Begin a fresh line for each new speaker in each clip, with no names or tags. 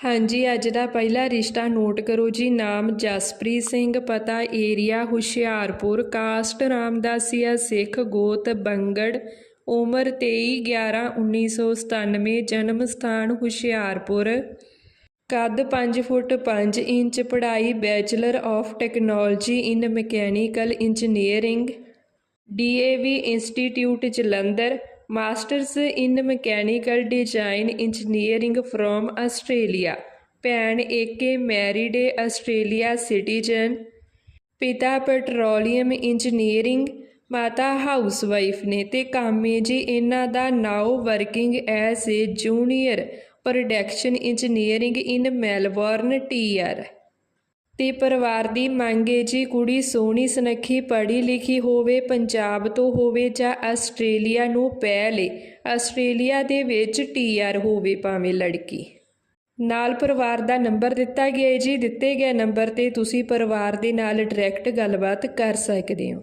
ਹਾਂਜੀ, ਅੱਜ ਦਾ ਪਹਿਲਾ ਰਿਸ਼ਤਾ ਨੋਟ ਕਰੋ ਜੀ। ਨਾਮ ਜਸਪ੍ਰੀਤ ਸਿੰਘ, ਪਤਾ ਏਰੀਆ ਹੁਸ਼ਿਆਰਪੁਰ, ਕਾਸਟ ਰਾਮਦਾਸੀਆ ਸਿੱਖ ਗੋਤ ਬੰਗੜ, ਉਮਰ 23 11 1997 ਜਨਮ ਸਥਾਨ ਹੁਸ਼ਿਆਰਪੁਰ। ਕੱਦ 5 ਫੁੱਟ 5 ਇੰਚ, ਪੜ੍ਹਾਈ bachelor of technology in mechanical engineering DAV institute Jalandhar masters in mechanical design engineering from Australia. ਭੈਣ ਏਕੇ ਮੈਰਿਡ ਏ ਆਸਟ੍ਰੇਲੀਆ ਸਿਟੀਜ਼ਨ। ਪਿਤਾ ਪੈਟਰੋਲੀਅਮ ਇੰਜੀਨੀਅਰਿੰਗ। ਮਾਤਾ ਹਾਊਸਵਾਈਫ ਨੇ ਤੇ ਕਾਮੇ ਜੀ ਇਹਨਾਂ ਦਾ now working as a junior. Production engineering in Melbourne TR ਤੇ ਪਰਿਵਾਰ ਦੀ ਮੰਗ ਹੈ ਜੀ ਕੁੜੀ ਸੋਹਣੀ, ਸੁਨੱਖੀ, ਪੜ੍ਹੀ ਲਿਖੀ ਹੋਵੇ, ਪੰਜਾਬ ਤੋਂ ਹੋਵੇ ਜਾਂ ਆਸਟ੍ਰੇਲੀਆ ਨੂੰ ਪੈ ਲੇ ਆਸਟ੍ਰੇਲੀਆ ਦੇ ਵਿੱਚ ਟੀਆਰ ਹੋਵੇ ਭਾਵੇਂ ਲੜਕੀ। ਨਾਲ ਪਰਿਵਾਰ ਦਾ ਨੰਬਰ ਦਿੱਤਾ ਗਿਆ ਹੈ ਜੀ। ਦਿੱਤੇ ਗਏ ਨੰਬਰ ਤੇ ਤੁਸੀਂ ਪਰਿਵਾਰ ਦੇ ਨਾਲ ਡਾਇਰੈਕਟ ਗੱਲਬਾਤ ਕਰ ਸਕਦੇ ਹੋ।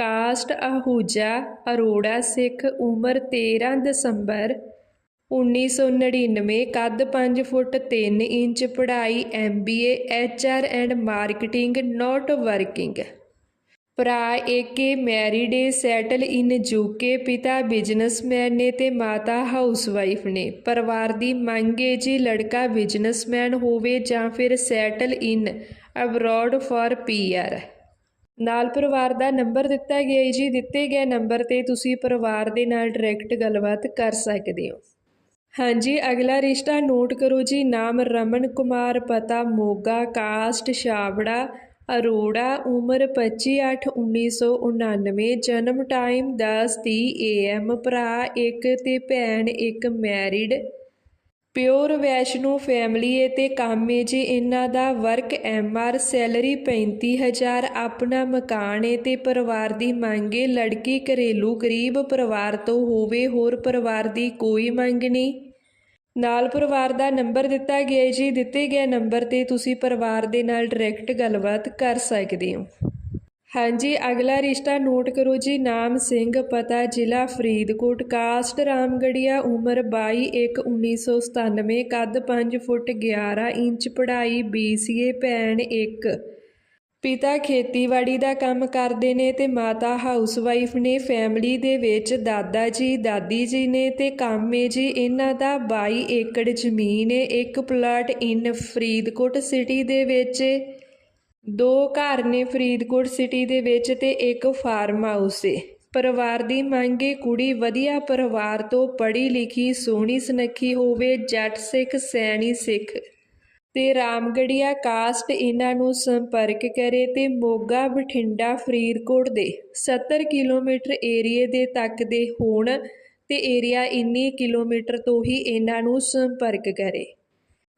ਕਾਸਟ ਆਹੂਜਾ ਅਰੋੜਾ ਸਿੱਖ ਉਮਰ 13 ਦਸੰਬਰ 1999 ਕੱਦ 5 ਫੁੱਟ 3 ਇੰਚ ਪੜ੍ਹਾਈ MBA HR and marketing, not working. ਭਰਾ ਏਕੇ married A settle in UK ਪਿਤਾ ਬਿਜ਼ਨਸਮੈਨ ਨੇ ਤੇ ਮਾਤਾ ਹਾਊਸਵਾਈਫ ਨੇ। ਪਰਿਵਾਰ ਦੀ ਮੰਗ ਹੈ ਜੀ ਲੜਕਾ ਬਿਜ਼ਨਸਮੈਨ ਹੋਵੇ ਜਾਂ ਫਿਰ settle in abroad for PR ਨਾਲ ਪਰਿਵਾਰ ਦਾ ਨੰਬਰ ਦਿੱਤਾ ਗਿਆ ਹੈ ਜੀ। ਦਿੱਤੇ ਗਏ ਨੰਬਰ ਤੇ ਤੁਸੀਂ ਪਰਿਵਾਰ ਦੇ ਨਾਲ ਡਾਇਰੈਕਟ ਗੱਲਬਾਤ ਕਰ ਸਕਦੇ ਹੋ। ਹਾਂਜੀ, ਅਗਲਾ ਰਿਸ਼ਤਾ ਨੋਟ ਕਰੋ ਜੀ। ਨਾਮ ਰਮਨ ਕੁਮਾਰ, ਪਤਾ ਮੋਗਾ, ਕਾਸਟ, ਛਾਬੜਾ, ਅਰੋੜਾ, ਉਮਰ 25/8/1999 ਜਨਮ ਟਾਈਮ 10:30 AM ਭਰਾ ਇੱਕ ਤੇ ਭੈਣ ਇੱਕ ਮੈਰਿਡ ਪਿਓਰ ਵੈਸ਼ਨੂ ਫੈਮਿਲੀ ਏ ਤੇ ਕੰਮ ਏ ਜੀ, ਇਹਨਾਂ ਦਾ ਵਰਕ ਐਮ ਆਰ ਸੈਲਰੀ 35000 ਆਪਣਾ ਮਕਾਨ ਏ ਤੇ ਪਰਿਵਾਰ ਦੀ ਮੰਗ ਏ, ਲੜਕੀ ਘਰੇਲੂ ਗਰੀਬ ਪਰਿਵਾਰ ਤੋਂ ਹੋਵੇ, ਹੋਰ ਪਰਿਵਾਰ ਦੀ ਕੋਈ ਮੰਗ ਨਹੀਂ। ਨਾਲ ਪਰਿਵਾਰ ਦਾ ਨੰਬਰ ਦਿੱਤਾ ਗਿਆ ਜੀ, ਦਿੱਤੇ ਗਏ ਨੰਬਰ ਤੇ ਤੁਸੀਂ ਪਰਿਵਾਰ ਦੇ ਨਾਲ ਡਾਇਰੈਕਟ ਗੱਲਬਾਤ ਕਰ ਸਕਦੇ ਹੋ। ਹਾਂਜੀ, ਅਗਲਾ ਰਿਸ਼ਤਾ ਨੋਟ ਕਰੋ ਜੀ। ਨਾਮ ਸਿੰਘ, ਪਤਾ ਜ਼ਿਲ੍ਹਾ ਫਰੀਦਕੋਟ। ਕਾਸਟ ਰਾਮਗੜੀਆ, ਉਮਰ 22/1/1997 ਕੱਦ 5 ਫੁੱਟ 11 ਇੰਚ, ਪੜ੍ਹਾਈ BCA ਭੈਣ 1 ਪਿਤਾ ਖੇਤੀਬਾੜੀ ਦਾ ਕੰਮ ਕਰਦੇ ਨੇ ਤੇ ਮਾਤਾ ਹਾਊਸਵਾਈਫ ਨੇ ਫੈਮਿਲੀ ਦੇ ਵਿੱਚ ਦਾਦਾ ਜੀ, ਦਾਦੀ ਜੀ ਨੇ ਤੇ ਕਾਮੇ ਜੀ। ਇਹਨਾਂ ਦਾ 22 ਏਕੜ ਜ਼ਮੀਨ ਹੈ ਇੱਕ ਪਲਾਟ ਇਨ ਫਰੀਦਕੋਟ ਸਿਟੀ ਦੇ ਵਿੱਚ ਦੋ ਘਰ ਨੇ ਫਰੀਦਕੋਟ ਸਿਟੀ ਦੇ ਵਿੱਚ ਤੇ ਇੱਕ ਫਾਰਮ ਹਾਊਸ ਏ। ਪਰਿਵਾਰ ਦੀ ਮੰਗ ਏ, ਕੁੜੀ ਵਧੀਆ ਪਰਿਵਾਰ ਤੋਂ ਪੜ੍ਹੀ ਲਿਖੀ, ਸੋਹਣੀ ਸੁਨੱਖੀ ਹੋਵੇ, ਜੱਟ ਸਿੱਖ, ਸੈਣੀ ਸਿੱਖ। ਤੇ ਰਾਮਗੜੀਆ ਕਾਸਟ ਇਹਨਾਂ ਨੂੰ ਸੰਪਰਕ ਕਰੇ ਤੇ ਮੋਗਾ ਬਠਿੰਡਾ ਫਰੀਦਕੋਟ ਦੇ। 70 ਕਿਲੋਮੀਟਰ ਏਰੀਏ ਦੇ ਤੱਕ ਦੇ ਹੋਣ ਤੇ ਏਰੀਆ ਇੰਨੀ ਕਿਲੋਮੀਟਰ ਤੋਂ ਹੀ ਇਹਨਾਂ ਨੂੰ ਸੰਪਰਕ ਕਰੇ।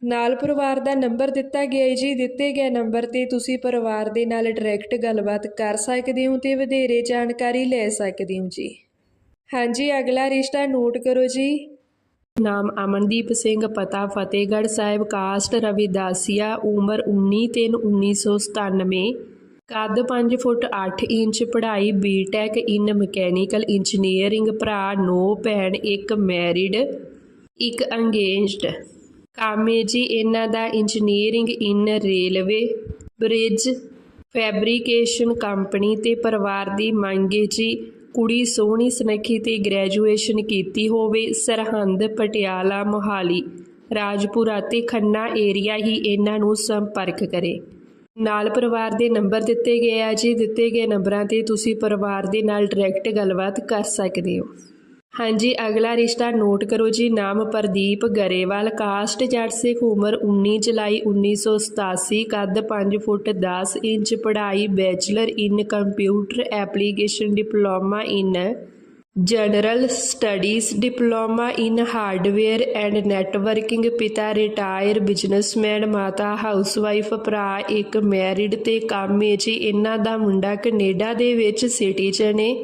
ਨਾਲ ਪਰਿਵਾਰ ਦਾ ਨੰਬਰ ਦਿੱਤਾ ਗਿਆ ਹੈ ਜੀ, ਦਿੱਤੇ ਗਏ ਨੰਬਰ ਤੇ ਤੁਸੀਂ ਪਰਿਵਾਰ ਦੇ ਨਾਲ ਡਾਇਰੈਕਟ ਗੱਲਬਾਤ ਕਰ ਸਕਦੇ ਹੋ ਤੇ ਵਧੇਰੇ ਜਾਣਕਾਰੀ ਲੈ ਸਕਦੇ ਹੋ ਜੀ। ਹਾਂਜੀ, ਅਗਲਾ ਰਿਸ਼ਤਾ ਨੋਟ ਕਰੋ ਜੀ। ਨਾਮ ਅਮਨਦੀਪ ਸਿੰਘ, ਪਤਾ ਫਤਿਹਗੜ੍ਹ ਸਾਹਿਬ, ਕਾਸਟ ਰਵਿਦਾਸੀਆ, ਉਮਰ 19/3/1997 ਕੱਦ 5 ਫੁੱਟ 8 ਇੰਚ, ਪੜ੍ਹਾਈ ਬੀਟੈਕ ਇਨ ਮਕੈਨੀਕਲ ਇੰਜੀਨੀਅਰਿੰਗ ਭਰਾ, ਨੋ ਭੈਣ, ਇੱਕ ਮੈਰਿਡ ਇੱਕ ਅੰਗੇਜਡ ਕਾਮੇ ਜੀ, ਇਹਨਾਂ ਦਾ engineering in railway bridge fabrication company ਤੇ ਪਰਿਵਾਰ ਦੀ ਮੰਗ ਹੈ ਜੀ। ਕੁੜੀ ਸੋਹਣੀ, ਸੁਨੱਖੀ ਤੇ ਗ੍ਰੈਜੂਏਸ਼ਨ ਕੀਤੀ ਹੋਵੇ, ਸਰਹੰਦ, ਪਟਿਆਲਾ, ਮੋਹਾਲੀ, ਰਾਜਪੁਰਾ ਤੇ ਖੰਨਾ ਏਰੀਆ ਹੀ ਇਹਨਾਂ ਨੂੰ ਸੰਪਰਕ ਕਰੇ। ਨਾਲ ਪਰਿਵਾਰ ਦੇ ਨੰਬਰ ਦਿੱਤੇ ਗਏ ਆ ਜੀ। ਦਿੱਤੇ ਗਏ ਨੰਬਰਾਂ ਤੇ ਤੁਸੀਂ ਪਰਿਵਾਰ ਦੇ ਨਾਲ ਡਾਇਰੈਕਟ ਗੱਲਬਾਤ ਕਰ ਸਕਦੇ ਹੋ। ਹਾਂਜੀ, ਅਗਲਾ ਰਿਸ਼ਤਾ ਨੋਟ ਕਰੋ ਜੀ। ਨਾਮ ਪ੍ਰਦੀਪ ਗਰੇਵਾਲ, ਕਾਸਟ ਜੱਟ ਸਿੱਖ ਉਮਰ 19 ਜੁਲਾਈ 1987 ਕੱਦ 5 ਫੁੱਟ 10 ਇੰਚ, ਪੜ੍ਹਾਈ bachelor in computer application diploma in general studies, diploma in hardware and networking, ਪਿਤਾ ਰਿਟਾਇਰ ਬਿਜ਼ਨਸਮੈਨ, ਮਾਤਾ ਹਾਊਸਵਾਈਫ, ਭਰਾ ਇੱਕ ਮੈਰਿਡ ਤੇ ਕੰਮ ਹੈ ਜੀ। ਇਹਨਾਂ ਦਾ ਮੁੰਡਾ ਕੈਨੇਡਾ ਦੇ ਵਿੱਚ ਸਿਟੀਜ਼ਨ ਹੈ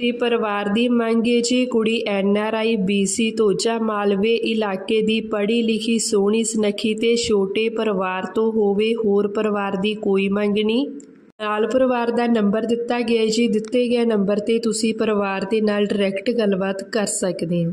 ਤੇ ਪਰਿਵਾਰ ਦੀ ਮੰਗ ਹੈ ਜੀ, ਕੁੜੀ ਐਨ ਆਰ ਆਈ ਬੀਸੀ ਤੋਜਾ ਮਾਲਵੇ ਇਲਾਕੇ ਦੀ ਪੜ੍ਹੀ ਲਿਖੀ ਸੋਹਣੀ ਸੁਨੱਖੀ ਤੇ ਛੋਟੇ ਪਰਿਵਾਰ ਤੋਂ ਹੋਵੇ ਹੋਰ ਪਰਿਵਾਰ ਦੀ ਕੋਈ ਮੰਗ ਨਹੀਂ। ਨਾਲ ਪਰਿਵਾਰ ਦਾ ਨੰਬਰ ਦਿੱਤਾ ਗਿਆ ਜੀ, ਦਿੱਤੇ ਗਏ ਨੰਬਰ ਤੇ ਤੁਸੀਂ ਪਰਿਵਾਰ ਦੇ ਨਾਲ ਡਾਇਰੈਕਟ ਗੱਲਬਾਤ ਕਰ ਸਕਦੇ ਹੋ।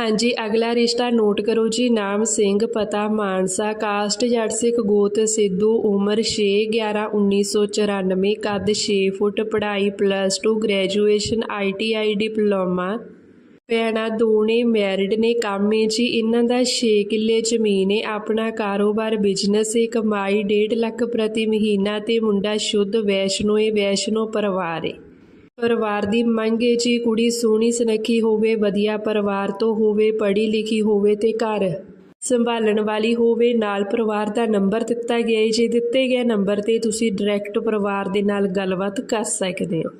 ਹਾਂਜੀ, ਅਗਲਾ ਰਿਸ਼ਤਾ ਨੋਟ ਕਰੋ ਜੀ। ਨਾਮ ਸਿੰਘ, ਪਤਾ ਮਾਨਸਾ, ਕਾਸਟ ਜੱਟ ਸਿੱਖ ਗੋਤ, ਸਿੱਧੂ, ਉਮਰ 6 11 1994 ਕੱਦ 6 ਫੁੱਟ, ਪੜ੍ਹਾਈ ਪਲੱਸ 2 ਗ੍ਰੈਜੂਏਸ਼ਨ ਆਈਟੀਆਈ ਡਿਪਲੋਮਾ। ਭੈਣਾਂ ਦੋਨੇ ਮੈਰਿਡ ਨੇ, ਕੰਮ ਹੈ ਜੀ। ਇਹਨਾਂ ਦਾ 6 ਕਿੱਲੇ ਜ਼ਮੀਨ ਹੈ ਆਪਣਾ ਕਾਰੋਬਾਰ ਬਿਜ਼ਨਸ ਹੈ ਕਮਾਈ 1.5 ਲੱਖ ਪ੍ਰਤੀ ਮਹੀਨਾ ਤੇ ਮੁੰਡਾ ਸ਼ੁੱਧ ਵੈਸ਼ਨੋ ਹੈ ਵੈਸ਼ਨੋ ਪਰਿਵਾਰ ਹੈ ਪਰਿਵਾਰ ਦੀ ਮੰਗ ਹੈ ਜੀ, ਕੁੜੀ ਸੋਹਣੀ ਸੁਨੱਖੀ ਹੋਵੇ, ਵਧੀਆ ਪਰਿਵਾਰ ਤੋਂ ਹੋਵੇ, ਪੜ੍ਹੀ ਲਿਖੀ ਹੋਵੇ ਤੇ ਘਰ ਸੰਭਾਲਣ ਵਾਲੀ ਹੋਵੇ, ਨਾਲ ਪਰਿਵਾਰ ਦਾ ਨੰਬਰ ਦਿੱਤਾ ਗਿਆ ਹੈ ਜੀ, ਦਿੱਤੇ ਗਏ ਨੰਬਰ ਤੇ ਤੁਸੀਂ ਡਾਇਰੈਕਟ ਪਰਿਵਾਰ ਦੇ ਨਾਲ ਗੱਲਬਾਤ ਕਰ ਸਕਦੇ ਹੋ।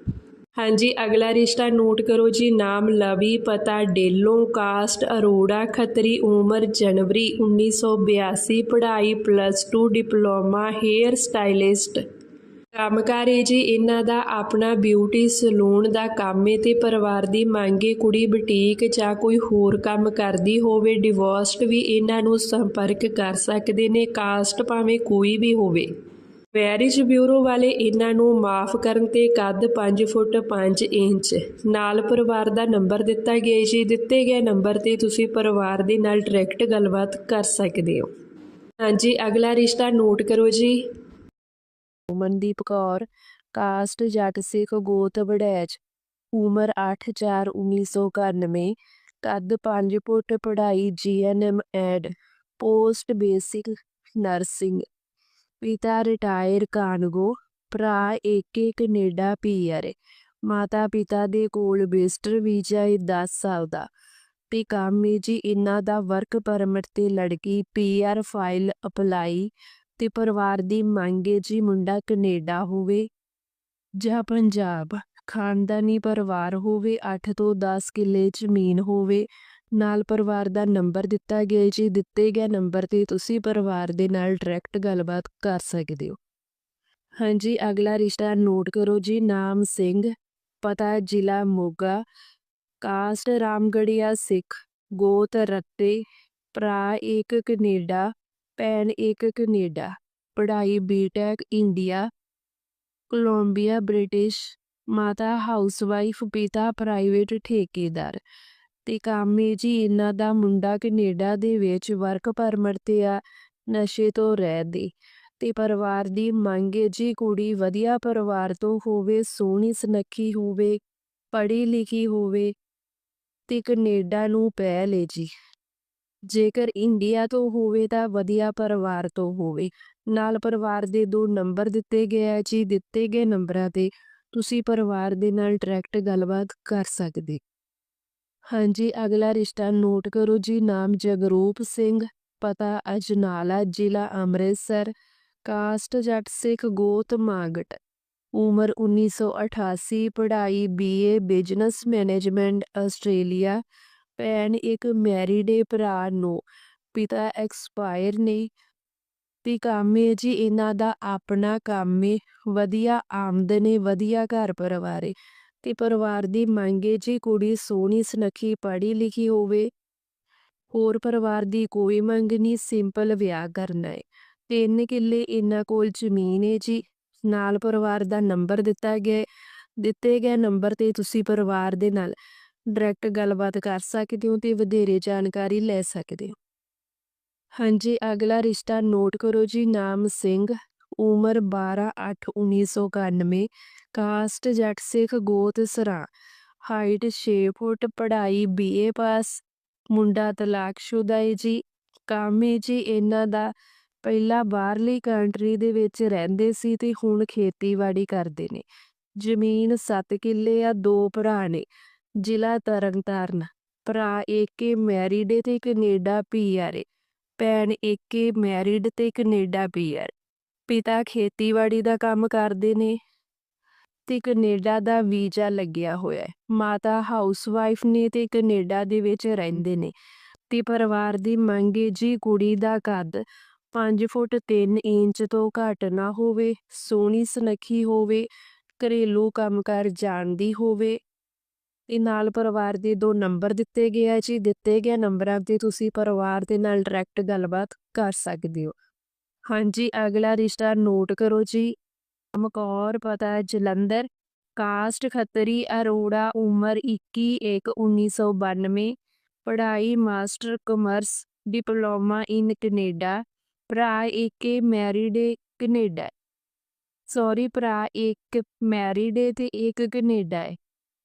ਹਾਂਜੀ, ਅਗਲਾ ਰਿਸ਼ਤਾ ਨੋਟ ਕਰੋ ਜੀ, ਨਾਮ ਲਵੀ, ਪਤਾ ਡੇਲੋਂ, ਕਾਸਟ, ਅਰੋੜਾ, ਖੱਤਰੀ, ਉਮਰ, ਜਨਵਰੀ 1982 ਪੜ੍ਹਾਈ ਪਲੱਸ 2 ਡਿਪਲੋਮਾ ਹੇਅਰ ਸਟਾਈਲਿਸਟ ਕੰਮਕਾਰ ਏ ਜੀ, ਇਹਨਾਂ ਦਾ ਆਪਣਾ ਬਿਊਟੀ ਸਲੂਨ ਦਾ ਕੰਮ ਏ ਤੇ ਪਰਿਵਾਰ ਦੀ ਮੰਗ ਹੈ ਕੁੜੀ ਬੁਟੀਕ ਜਾਂ ਕੋਈ ਹੋਰ ਕੰਮ ਕਰਦੀ ਹੋਵੇ ਡਿਵੋਰਸਡ ਵੀ ਇਹਨਾਂ ਨੂੰ ਸੰਪਰਕ ਕਰ ਸਕਦੇ ਨੇ ਕਾਸਟ ਭਾਵੇਂ ਕੋਈ ਵੀ ਹੋਵੇ। ਮੈਰਿਜ ਬਿਊਰੋ ਵਾਲੇ ਇਹਨਾਂ ਨੂੰ ਮਾਫ ਕਰਨ ਤੇ ਕੱਦ 5 ਫੁੱਟ 5 ਇੰਚ। ਨਾਲ ਪਰਿਵਾਰ ਦਾ ਨੰਬਰ ਦਿੱਤਾ ਗਿਆ ਜੀ, ਦਿੱਤੇ ਗਏ ਨੰਬਰ ਤੇ ਤੁਸੀਂ ਪਰਿਵਾਰ ਦੇ ਨਾਲ ਡਾਇਰੈਕਟ ਗੱਲਬਾਤ ਕਰ ਸਕਦੇ ਹੋ। ਹਾਂਜੀ, ਅਗਲਾ ਰਿਸ਼ਤਾ ਨੋਟ ਕਰੋ ਜੀ।
ਮਨਦੀਪ ਕੌਰ ਕਾਸਟ ਜੱਟ ਸਿੱਖ ਗੋਤ ਵੜੈਚ। ਉਮਰ 8/4/1991 ਕੱਦ 5 ਫੁੱਟ, ਪੜ੍ਹਾਈ GNM add, post basic nursing. ਪਿਤਾ ਰਿਟਾਇਰ ਕਾਨਗੋ, ਭਰਾ ਏਕੇ ਕੈਨੇਡਾ ਪੀਆਰ ਮਾਤਾ ਪਿਤਾ ਦੇ ਕੋਲ ਵਿਜ਼ਟਰ ਵੀਜ਼ਾ ਹੈ 10 ਸਾਲ ਦਾ। ਤੇ ਕੰਮ ਜੀ ਇਹਨਾਂ ਦਾ ਵਰਕ ਪਰਮਿਟ ਤੇ ਲੜਕੀ ਪੀਆਰ ਫਾਈਲ ਅਪਲਾਈ ਤੇ ਪਰਿਵਾਰ ਦੀ ਮੰਗ ਜੀ ਮੁੰਡਾ ਕੈਨੇਡਾ ਹੋਵੇ ਜਾਂ ਪੰਜਾਬ। ਖਾਨਦਾਨੀ ਪਰਿਵਾਰ ਹੋਵੇ 8 ਤੋਂ 10 ਕਿੱਲੇ ਜ਼ਮੀਨ ਹੋਵੇ, ਨਾਲ ਪਰਿਵਾਰ ਦਾ ਨੰਬਰ ਦਿੱਤਾ ਗਿਆ ਜੀ, ਦਿੱਤੇ ਗਏ ਨੰਬਰ ਤੇ ਤੁਸੀਂ ਪਰਿਵਾਰ ਦੇ ਨਾਲ ਡਾਇਰੈਕਟ ਗੱਲਬਾਤ ਕਰ ਸਕਦੇ ਹੋ। ਹਾਂਜੀ, ਅਗਲਾ ਰਿਸ਼ਤਾ ਨੋਟ ਕਰੋ ਜੀ, ਨਾਮ ਸਿੰਘ, ਪਤਾ ਜ਼ਿਲ੍ਹਾ ਮੋਗਾ, ਕਾਸਟ ਰਾਮਗੜੀਆ ਸਿੱਖ, ਗੋਤ ਰੱਤੇ, ਭਰਾ ਇੱਕ ਕੈਨੇਡਾ ਭੈਣ ਇੱਕ ਕੈਨੇਡਾ, ਪੜ੍ਹਾਈ ਬੀਟੈਕ ਇੰਡੀਆ ਕੋਲੰਬੀਆ ਬ੍ਰਿਟਿਸ਼ ਮਾਤਾ ਹਾਊਸਵਾਈਫ ਪਿਤਾ ਪ੍ਰਾਈਵੇਟ ਠੇਕੇਦਾਰ ਤੇ ਕੰਮ ਜੀ ਇਹਨਾਂ ਦਾ ਮੁੰਡਾ ਕੈਨੇਡਾ ਦੇ ਵਿੱਚ ਵਰਕ ਪਰਮਿਟ ਤੇ ਆ, ਨਸ਼ੇ ਤੋਂ ਰਹਿਤ ਤੇ ਪਰਿਵਾਰ ਦੀ ਮੰਗ ਹੈ ਜੀ ਕੁੜੀ ਵਧੀਆ ਪਰਿਵਾਰ ਤੋਂ ਹੋਵੇ, ਸੋਹਣੀ ਸੁਨੱਖੀ ਹੋਵੇ, ਪੜ੍ਹੀ ਲਿਖੀ ਹੋਵੇ ਤੇ ਕੈਨੇਡਾ ਨੂੰ ਪੈ ਲੈ ਜੀ। ਜੇਕਰ ਇੰਡੀਆ ਤੋਂ ਹੋਵੇ ਤਾਂ ਵਧੀਆ ਪਰਿਵਾਰ ਤੋਂ ਹੋਵੇ। ਨਾਲ ਪਰਿਵਾਰ ਦੇ ਦੋ ਨੰਬਰ ਦਿੱਤੇ ਗਏ ਆ ਜੀ, ਦਿੱਤੇ ਗਏ ਨੰਬਰਾਂ ਤੇ ਤੁਸੀਂ ਪਰਿਵਾਰ ਦੇ ਨਾਲ ਡਾਇਰੈਕਟ ਗੱਲਬਾਤ ਕਰ ਸਕਦੇ। ਹਾਂਜੀ, ਅਗਲਾ ਰਿਸ਼ਤਾ ਨੋਟ ਕਰੋ ਜੀ, ਨਾਮ ਜਗਰੂਪ ਸਿੰਘ, ਪਤਾ ਅਜਨਾਲਾ, ਜ਼ਿਲ੍ਹਾ ਅੰਮ੍ਰਿਤਸਰ, ਕਾਸਟ ਜੱਟ ਸਿੱਖ ਗੋਤ ਮਾਗਟ, ਉਮਰ 1988 ਪੜ੍ਹਾਈ ਬੀਏ ਬਿਜ਼ਨਸ ਮੈਨੇਜਮੈਂਟ ਆਸਟ੍ਰੇਲੀਆ ਭੈਣ ਇੱਕ ਮੈਰਿਡ ਏ ਭਰਾ ਨੂੰ, ਪਿਤਾ ਐਕਸਪਾਇਰ ਨੇ। ਤੇ ਕੰਮ ਹੈ ਜੀ ਇਹਨਾਂ ਦਾ ਆਪਣਾ ਕੰਮ ਹੈ ਵਧੀਆ ਆਮਦਨ ਹੈ ਵਧੀਆ ਘਰ ਪਰਿਵਾਰ ਹੈ ਤੇ ਪਰਿਵਾਰ ਦੀ ਮੰਗ ਹੈ ਜੀ ਕੁੜੀ ਸੋਹਣੀ, ਸੁਨੱਖੀ ਪੜ੍ਹੀ ਲਿਖੀ ਹੋਵੇ। ਹੋਰ ਪਰਿਵਾਰ ਦੀ ਕੋਈ ਮੰਗ ਨਹੀਂ, ਸਿੰਪਲ ਵਿਆਹ ਕਰਨਾ ਹੈ ਤਿੰਨ ਕਿੱਲੇ ਇਹਨਾਂ ਕੋਲ ਜ਼ਮੀਨ ਹੈ ਜੀ। ਨਾਲ ਪਰਿਵਾਰ ਦਾ ਨੰਬਰ ਦਿੱਤਾ ਗਿਆ ਦਿੱਤੇ ਗਏ ਨੰਬਰ ਤੇ ਤੁਸੀਂ ਪਰਿਵਾਰ ਦੇ ਨਾਲ ਡਾਇਰੈਕਟ ਗੱਲਬਾਤ ਕਰ ਸਕਦੇ ਹੋ ਤੇ ਵਧੇਰੇ ਜਾਣਕਾਰੀ ਲੈ ਸਕਦੇ ਹੋ। ਹਾਂਜੀ, ਅਗਲਾ ਰਿਸ਼ਤਾ ਨੋਟ ਕਰੋ ਜੀ, ਨਾਮ ਸਿੰਘ, ਉਮਰ 12/8/1991 ਕਾਸਟ ਜੱਟ ਸਿੱਖ ਗੋਤ ਸਰਾਂ, ਹਾਈਟ 6 ਫੁੱਟ, ਪੜ੍ਹਾਈ ਬੀਏ ਪਾਸ, ਮੁੰਡਾ ਤਲਾਕਸ਼ੁਦਾ ਹੈ ਜੀ, ਕੰਮ ਹੈ ਜੀ, ਇਹਨਾਂ ਦਾ ਪਹਿਲਾਂ ਬਾਹਰਲੀ ਕੰਟਰੀ ਦੇ ਵਿੱਚ ਰਹਿੰਦੇ ਸੀ ਤੇ ਹੁਣ ਖੇਤੀਬਾੜੀ ਕਰਦੇ ਨੇ। ਜ਼ਮੀਨ 7 ਕਿੱਲੇ ਆ, ਦੋ ਭਰਾ ਨੇ। ਜ਼ਿਲ੍ਹਾ ਤਰਨਤਾਰਨ। ਭਰਾ ਏਕੇ ਮੈਰਿਡ ਤੇ ਕੈਨੇਡਾ ਪੀਆਰ ਏ। ਭੈਣ ਏਕੇ ਮੈਰਿਡ ਤੇ ਕੈਨੇਡਾ ਪੀਆਰ। ਪਿਤਾ ਖੇਤੀਬਾੜੀ ਦਾ ਕੰਮ ਕਰਦੇ ਨੇ ਤੇ ਕੈਨੇਡਾ ਦਾ ਵੀਜ਼ਾ ਲੱਗਿਆ ਹੋਇਆ ਹੈ ਮਾਤਾ ਹਾਊਸਵਾਈਫ ਨੇ ਤੇ ਕੈਨੇਡਾ ਦੇ ਵਿੱਚ ਰਹਿੰਦੇ ਨੇ। ਤੇ ਪਰਿਵਾਰ ਦੀ ਮੰਗੇ ਜੀ ਕੁੜੀ ਦਾ ਕੱਦ 5 ਫੁੱਟ 3 ਇੰਚ ਤੋਂ ਘੱਟ ਨਾ ਹੋਵੇ, ਸੋਹਣੀ ਸੁਨੱਖੀ ਹੋਵੇ, ਘਰੇਲੂ ਕੰਮਕਾਰ ਜਾਣਦੀ ਹੋਵੇ। ਤੇ ਨਾਲ ਪਰਿਵਾਰ ਦੇ ਦੋ ਨੰਬਰ ਦਿੱਤੇ ਗਏ ਆ ਜੀ। ਦਿੱਤੇ ਗਏ ਨੰਬਰਾਂ ਤੇ ਤੁਸੀਂ ਪਰਿਵਾਰ ਦੇ ਨਾਲ ਡਾਇਰੈਕਟ ਗੱਲਬਾਤ ਕਰ ਸਕਦੇ ਹੋ। ਹਾਂਜੀ, ਅਗਲਾ ਰਿਸ਼ਤਾ ਨੋਟ ਕਰੋ ਜੀ। ਮਕੌਰ, ਪਤਾ ਜਲੰਧਰ। ਕਾਸਟ ਖੱਤਰੀ, ਅਰੋੜਾ, ਉਮਰ 21 1 1992 ਪੜ੍ਹਾਈ, master commerce, diploma in Canada. ਭਰਾ ਏਕੇ ਮੈਰਿਡ ਕੈਨੇਡਾ। ਸੌਰੀ ਭਰਾ ਇੱਕ ਮੈਰਿਡ ਤੇ ਇੱਕ ਕੈਨੇਡਾ ਹੈ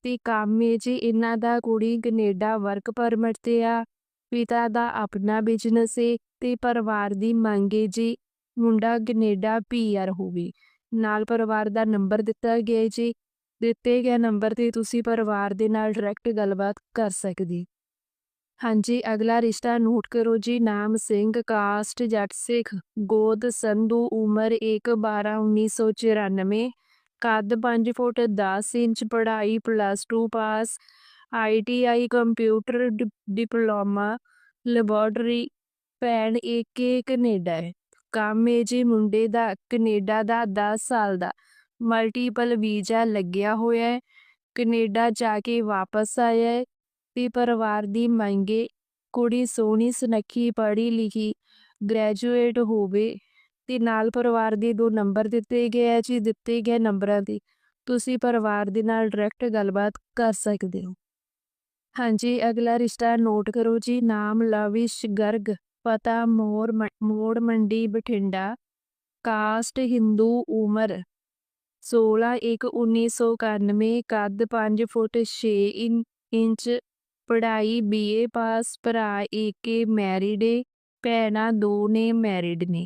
ਤੇ ਕੰਮ ਹੈ ਜੀ ਇਹਨਾਂ ਦਾ ਕੁੜੀ ਕੈਨੇਡਾ ਵਰਕ ਪਰਮਿਟ ਤੇ ਆ। ਪਿਤਾ ਦਾ ਆਪਣਾ ਬਿਜ਼ਨਸ ਹੈ ਤੇ ਪਰਿਵਾਰ ਦੀ ਮੰਗ ਹੈ ਜੀ ਮੁੰਡਾ ਕੈਨੇਡਾ ਪੀਆਰ ਹੋਵੇ। ਨਾਲ ਪਰਿਵਾਰ ਦਾ ਨੰਬਰ ਦਿੱਤਾ ਗਿਆ ਜੀ। ਦਿੱਤੇ ਗਏ ਨੰਬਰ ਤੇ ਤੁਸੀਂ ਪਰਿਵਾਰ ਦੇ ਨਾਲ ਡਾਇਰੈਕਟ ਗੱਲਬਾਤ ਕਰ ਸਕਦੇ। ਹਾਂਜੀ, ਅਗਲਾ ਰਿਸ਼ਤਾ ਨੋਟ ਕਰੋ ਜੀ। ਨਾਮ ਸਿੰਘ ਕਾਸਟ ਜੱਟ, ਸਿੱਖ, ਗੋਦ, ਸੰਧੂ, ਉਮਰ 1 12 1994 ਕੱਦ 5 ਫੁੱਟ 10 ਇੰਚ ਪੜ੍ਹਾਈ plus 2 pass ITI computer diploma laboratory ਭੈਣ ਏਕੇ ਕੈਨੇਡਾ ਹੈ। ਕੰਮ ਹੈ ਜੀ ਮੁੰਡੇ ਦਾ ਕੈਨੇਡਾ ਦਾ 10 ਸਾਲ ਦਾ। ਮਲਟੀਪਲ ਵੀਜ਼ਾ ਲੱਗਿਆ ਹੋਇਆ ਹੈ। ਕੈਨੇਡਾ ਜਾ ਕੇ ਵਾਪਸ ਆਇਆ ਹੈ ਤੇ ਪਰਿਵਾਰ ਦੀ ਮੰਗੇ ਕੁੜੀ ਸੋਹਣੀ ਸੁਨੱਖੀ ਪੜ੍ਹੀ ਲਿਖੀ ਗ੍ਰੈਜੂਏਟ ਹੋਵੇ। ਤੇ ਨਾਲ ਪਰਿਵਾਰ ਦੇ ਦੋ ਨੰਬਰ ਦਿੱਤੇ ਗਏ ਹੈ ਜੀ, ਦਿੱਤੇ ਗਏ ਨੰਬਰਾਂ ਤੇ ਤੁਸੀਂ ਪਰਿਵਾਰ ਦੇ ਨਾਲ ਡਾਇਰੈਕਟ ਗੱਲਬਾਤ ਕਰ ਸਕਦੇ ਹੋ। ਹਾਂਜੀ, ਅਗਲਾ ਰਿਸ਼ਤਾ ਨੋਟ ਕਰੋ ਜੀ। ਨਾਮ ਲਵਿਸ਼ ਗਰਗ, ਪਤਾ ਮੋਰ ਮੋੜ ਮੰਡੀ, ਬਠਿੰਡਾ। ਕਾਸਟ ਹਿੰਦੂ ਉਮਰ 16 1 1991 ਕੱਦ 5 ਫੁੱਟ 6 ਇੰਚ, ਪੜ੍ਹਾਈ ਬੀਏ ਪਾਸ ਭਰਾ ਏਕੇ ਮੈਰਿਡ ਏ, ਭੈਣਾਂ ਦੋ ਨੇ ਮੈਰਿਡ ਨੇ।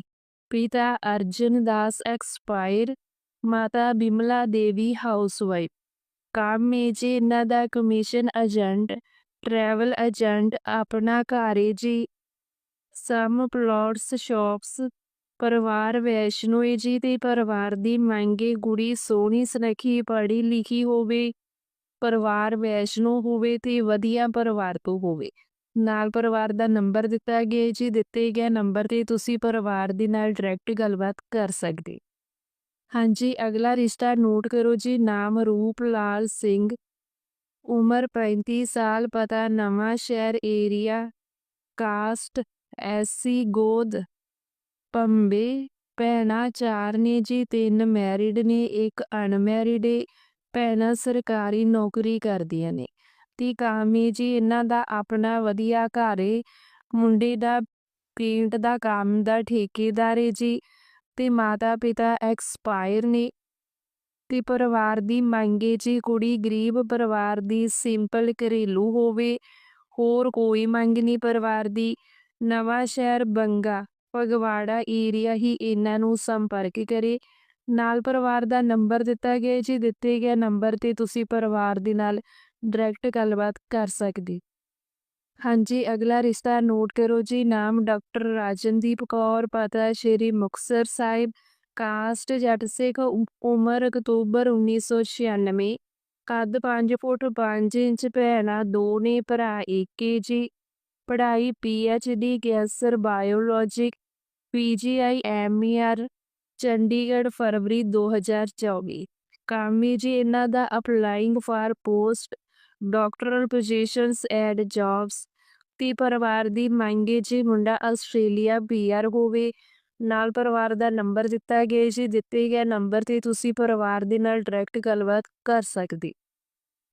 ਪਿਤਾ ਅਰਜਨ ਦਾਸ ਐਕਸਪਾਇਰ, ਮਾਤਾ ਬਿਮਲਾ ਦੇਵੀ ਹਾਊਸਵਾਈਫ। ਕੰਮ ਏ ਇਹਨਾਂ ਦਾ ਕਮਿਸ਼ਨ ਏਜੰਟ, ਟਰੈਵਲ ਏਜੰਟ ਆਪਣਾ ਘਰ ਏ ਜੀ। ਸਮ ਪਲਾਟਸ ਸ਼ਾਪਸ, ਪਰਿਵਾਰ ਵੈਸ਼ਨੋ ਜੀ ਤੇ ਪਰਿਵਾਰ ਦੀ ਮੰਗੇ ਗੁੜੀ ਸੋਹਣੀ ਸੁਨੱਖੀ ਪੜ੍ਹੀ ਲਿਖੀ ਹੋਵੇ, ਪਰਿਵਾਰ ਵੈਸ਼ਨੋ ਹੋਵੇ ਤੇ ਵਧੀਆ ਪਰਿਵਾਰ ਤੋਂ ਹੋਵੇ। ਨਾਲ ਪਰਿਵਾਰ ਦਾ ਨੰਬਰ ਦਿੱਤਾ ਗਿਆ ਜੀ, ਦਿੱਤੇ ਗਏ ਨੰਬਰ ਤੇ ਤੁਸੀਂ ਪਰਿਵਾਰ ਦੇ ਨਾਲ ਡਾਇਰੈਕਟ ਗੱਲਬਾਤ ਕਰ ਸਕਦੇ। ਹਾਂਜੀ, ਅਗਲਾ ਰਿਸ਼ਤਾ ਨੋਟ ਕਰੋ ਜੀ, ਨਾਮ ਰੂਪ ਲਾਲ ਸਿੰਘ, ਉਮਰ 35 ਸਾਲ, ਪਤਾ ਨਵਾਂ ਸ਼ਹਿਰ ਏਰੀਆ ਕਾਸਟ ਐਸਸੀ ਗੋਦ, ਪੰਬੇ, ਭੈਣਾਂ ਚਾਰ ਨੇ ਜੀ, ਤਿੰਨ ਮੈਰਿਡ ਨੇ, ਇੱਕ ਅਨਮੈਰਿਡ ਏ, ਭੈਣਾਂ ਸਰਕਾਰੀ ਨੌਕਰੀ ਕਰਦੀਆਂ ਨੇ। ਤੇ ਕਾਮੀ ਜੀ, ਇਹਨਾਂ ਦਾ ਆਪਣਾ ਵਧੀਆ ਘਰ ਏ। ਮੁੰਡੇ ਦਾ ਪੇਂਟ ਦਾ ਕੰਮ ਦਾ ਠੇਕੇਦਾਰ ਏ ਜੀ ਤੇ ਮਾਤਾ ਪਿਤਾ ਐਕਸਪਾਇਰ ਨੇ। ਤੇ ਪਰਿਵਾਰ ਦੀ ਮੰਗੇ ਜੀ, ਕੁੜੀ ਗਰੀਬ ਪਰਿਵਾਰ ਦੀ ਸਿੰਪਲ ਘਰੇਲੂ ਹੋਵੇ। ਹੋਰ ਕੋਈ ਮੰਗ ਨਹੀਂ ਪਰਿਵਾਰ ਦੀ। ਨਵਾਂ ਸ਼ਹਿਰ ਬੰਗਾ, ਫਗਵਾੜਾ ਏਰੀਆ ਹੀ ਇਹਨਾਂ ਨੂੰ ਸੰਪਰਕ ਕਰੇ। ਨਾਲ ਪਰਿਵਾਰ ਦਾ ਨੰਬਰ ਦਿੱਤਾ ਗਿਆ ਜੀ, ਦਿੱਤੇ ਗਏ ਨੰਬਰ ਤੇ ਤੁਸੀਂ ਪਰਿਵਾਰ ਦੇ ਨਾਲ ਡਾਇਰੈਕਟ ਗੱਲਬਾਤ ਕਰ ਸਕਦੇ। ਹਾਂਜੀ, ਅਗਲਾ ਰਿਸ਼ਤਾ ਨੋਟ ਕਰੋ ਜੀ, ਨਾਮ ਡਾਕਟਰ ਰਾਜਨਦੀਪ ਕੌਰ, ਪਤਾ ਸ਼੍ਰੀ ਮੁਕਤਸਰ ਸਾਹਿਬ, ਕਾਸਟ ਜੱਟ ਸਿੱਖ ਉਮਰ ਅਕਤੂਬਰ 1996 ਕੱਦ 5 ਫੁੱਟ 5 ਇੰਚ, ਭੈਣਾਂ ਦੋ ਨੇ ਭਰਾ ਏਕੇ ਜੀ। ਪੜ੍ਹਾਈ PhD cancer biologic PGI MER Chandigarh ਫਰਵਰੀ 2024 ਕਾਮੀ ਜੀ, ਇਹਨਾਂ ਦਾ applying for post doctoral positions and jobs ਤੇ ਪਰਿਵਾਰ ਦੀ ਮੰਗੇ ਜੀ ਮੁੰਡਾ ਆਸਟ੍ਰੇਲੀਆ ਪੀਆਰ ਹੋਵੇ, ਨਾਲ ਪਰਿਵਾਰ ਦਾ ਨੰਬਰ ਦਿੱਤਾ ਗਿਆ ਜੀ ਦਿੱਤੇ ਗਏ ਨੰਬਰ ਤੇ ਤੁਸੀਂ ਪਰਿਵਾਰ ਦੇ ਨਾਲ ਡਾਇਰੈਕਟ ਗੱਲਬਾਤ ਕਰ ਸਕਦੇ।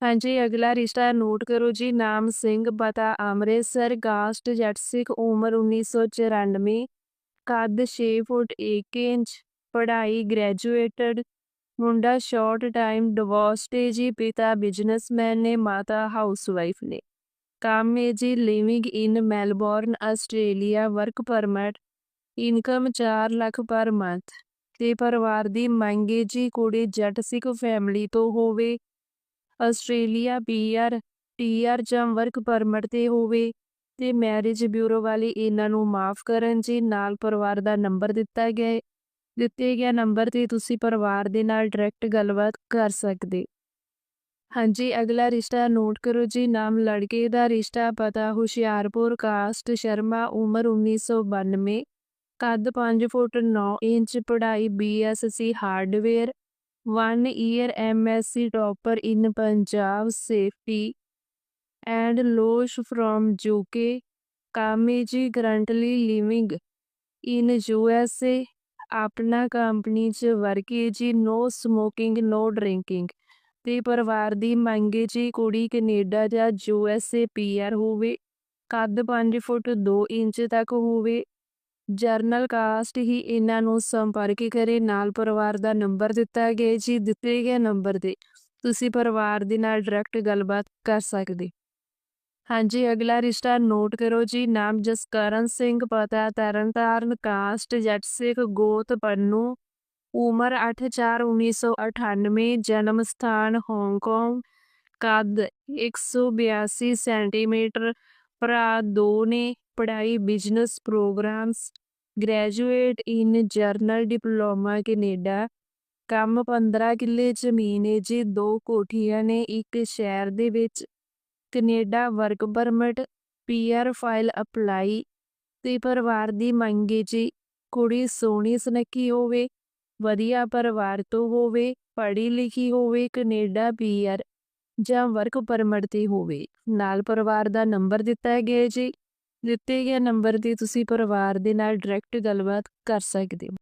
ਹਾਂਜੀ, ਅਗਲਾ ਰਿਸ਼ਤਾ ਨੋਟ ਕਰੋ ਜੀ, ਨਾਮ ਸਿੰਘ ਪਤਾ ਅੰਮ੍ਰਿਤਸਰ, ਕਾਸਟ ਜੱਟ ਸਿੱਖ ਉਮਰ 1994 ਕੱਦ 6 ਫੁੱਟ 1 ਇੰਚ, ਪੜ੍ਹਾਈ ਗ੍ਰੈਜੂਏਟਡ ਮੁੰਡਾ ਸ਼ਾਰਟ ਟਾਈਮ ਡਿਵੋਰਸਡ ਹੈ ਜੀ ਪਿਤਾ ਬਿਜ਼ਨਸਮੈਨ ਨੇ, ਮਾਤਾ ਹਾਊਸਵਾਈਫ ਨੇ। ਕੰਮ ਹੈ ਜੀ living in Melbourne Australia work permit income 4 lakh per month ਤੇ ਪਰਿਵਾਰ ਦੀ ਮੰਗ ਹੈ ਜੀ ਕੁੜੀ ਜੱਟ ਸਿੱਖ ਫੈਮਿਲੀ ਤੋਂ ਹੋਵੇ ਆਸਟ੍ਰੇਲੀਆ ਪੀਆਰ ਟੀਆਰ ਜਾਂ ਵਰਕ ਪਰਮਿਟ ਤੇ ਹੋਵੇ ਤੇ ਮੈਰਿਜ ਬਿਊਰੋ ਵਾਲੇ ਇਹਨਾਂ ਨੂੰ ਮਾਫ ਕਰਨ ਜੀ, ਨਾਲ ਪਰਿਵਾਰ ਦਾ ਨੰਬਰ ਦਿੱਤਾ ਗਿਆ ਦਿੱਤੇ ਗਿਆ ਨੰਬਰ ਤੇ ਤੁਸੀਂ ਪਰਿਵਾਰ ਦੇ ਨਾਲ ਡਾਇਰੈਕਟ ਗੱਲਬਾਤ ਕਰ ਸਕਦੇ। ਹਾਂਜੀ, ਅਗਲਾ ਰਿਸ਼ਤਾ ਨੋਟ ਕਰੋ ਜੀ, ਨਾਮ ਲੜਕੇ ਦਾ ਰਿਸ਼ਤਾ ਪਤਾ, ਹੁਸ਼ਿਆਰਪੁਰ, ਕਾਸਟ ਸ਼ਰਮਾ, ਉਮਰ 1992 ਕੱਦ 5 ਫੁੱਟ 9 ਇੰਚ, ਪੜ੍ਹਾਈ BSc hardware 1 year MSc topper in Punjab, safety and loss from UK ਕਾਮੇਜੀ currently living in USA ਆਪਣਾ ਕੰਪਨੀ 'ਚ ਵਰਕੇ ਜੀ ਨੋ ਸਮੋਕਿੰਗ ਨੋ ਡਰਿੰਕਿੰਗ ਤੇ ਪਰਿਵਾਰ ਦੀ ਮੰਗੇ ਜੀ ਕੁੜੀ ਕੈਨੇਡਾ ਜਾਂ U S A P R ਹੋਵੇ, ਕੱਦ 5 ਫੁੱਟ 2 ਇੰਚ ਤੱਕ ਹੋਵੇ, ਜਰਨਲ ਕਾਸਟ ਹੀ ਇਹਨਾਂ ਨੂੰ ਸੰਪਰਕ ਕਰੇ, ਨਾਲ ਪਰਿਵਾਰ ਦਾ ਨੰਬਰ ਦਿੱਤਾ ਗਿਆ ਜੀ, ਦਿੱਤੇ ਗਏ ਨੰਬਰ ਤੇ, ਤੁਸੀਂ ਪਰਿਵਾਰ ਦੇ ਨਾਲ ਡਾਇਰੈਕਟ ਗੱਲਬਾਤ ਕਰ ਸਕਦੇ ਹਾਂਜੀ, ਅਗਲਾ ਰਿਸ਼ਤਾ ਨੋਟ ਕਰੋ ਜੀ, ਨਾਮ ਜਸਕਰਨ ਸਿੰਘ, ਪਤਾ ਤਰਨਤਾਰਨ, ਕਾਸਟ, ਜੱਟ ਸਿੱਖ, ਗੋਤ, ਪੰਨੂ, ਉਮਰ 8/4/1998 ਜਨਮ ਸਥਾਨ ਹਾਂਗਕਾਂਗ, ਕੱਦ 182 ਸੈਂਟੀਮੀਟਰ, ਭਰਾ ਦੋ ਨੇ, ਪੜ੍ਹਾਈ business programs, graduate in general diploma Canada, ਕੰਮ 15 ਕਿੱਲੇ ਜ਼ਮੀਨ ਹੈ ਜੀ, ਦੋ ਕੋਠੀਆਂ ਨੇ, ਇੱਕ ਸ਼ਹਿਰ ਦੇ ਵਿੱਚ Canada work permit, PR file apply ਤੇ ਪਰਿਵਾਰ ਦੀ ਮੰਗੇ ਜੀ। ਕੁੜੀ ਸੋਹਣੀ ਸੁਨੱਖੀ ਹੋਵੇ, ਵਧੀਆ ਪਰਿਵਾਰ ਤੋਂ ਹੋਵੇ, ਪੜ੍ਹੀ ਲਿਖੀ ਹੋਵੇ, ਕੈਨੇਡਾ ਪੀਆਰ ਜਾਂ ਵਰਕ ਪਰਮਿਟ ਤੇ ਹੋਵੇ। ਨਾਲ ਪਰਿਵਾਰ ਦਾ ਨੰਬਰ ਦਿੱਤਾ ਗਿਆ ਜੀ। ਦਿੱਤੇ ਗਏ ਨੰਬਰ ਤੇ ਤੁਸੀਂ ਪਰਿਵਾਰ ਦੇ ਨਾਲ ਡਾਇਰੈਕਟ ਗੱਲਬਾਤ ਕਰ ਸਕਦੇ ਹੋ।